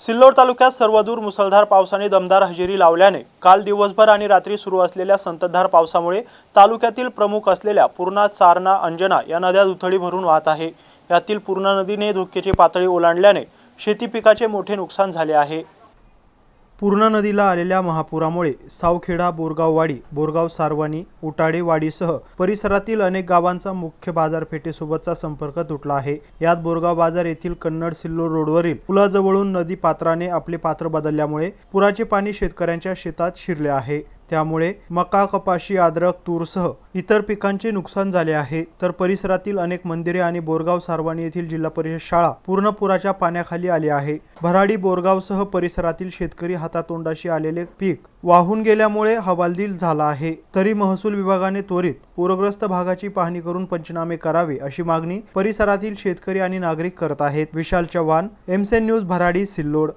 सिल्लोड तालुक्यात सर्वदूर मुसळधार पावसाने दमदार हजेरी लावल्याने काल दिवसभर आणि रात्री सुरू असलेल्या संततधार पावसामुळे तालुक्यातील प्रमुख असलेल्या पूर्णा चारणा अंजना या नद्या दुथडी भरून वाहत आहे. यातील पूर्णा नदीने धोक्याची पातळी ओलांडल्याने शेती पिकाचे मोठे नुकसान झाले आहे. पूर्णा नदीला आलेल्या महापुरामुळे सावखेडा बोरगाववाडी बोरगाव सारवानी उटाडेवाडीसह परिसरातील अनेक गावांचा मुख्य बाजारपेठेसोबतचा संपर्क तुटला आहे. यात बोरगाव बाजार येथील कन्नड सिल्लोर रोडवरील पुलाजवळून नदी पात्राने आपले पात्र बदलल्यामुळे पुराचे पाणी शेतकऱ्यांच्या शेतात शिरले आहे. त्यामुळे मका कपाशी आद्रक तूरसह इतर पिकांचे नुकसान झाले आहे. तर परिसरातील अनेक मंदिरे आणि बोरगाव सारवाणी येथील जिल्हा परिषद शाळा पूर्ण पुराच्या पाण्याखाली आली आहे. भराडी बोरगावसह परिसरातील शेतकरी हातातोंडाशी आलेले पीक वाहून गेल्यामुळे हवालदिल झाला आहे. तरी महसूल विभागाने त्वरित पूरग्रस्त भागाची पाहणी करून पंचनामे करावे अशी मागणी परिसरातील शेतकरी आणि नागरिक करत आहेत. विशाल चव्हाण एमसेन न्यूज भराडी सिल्लोड.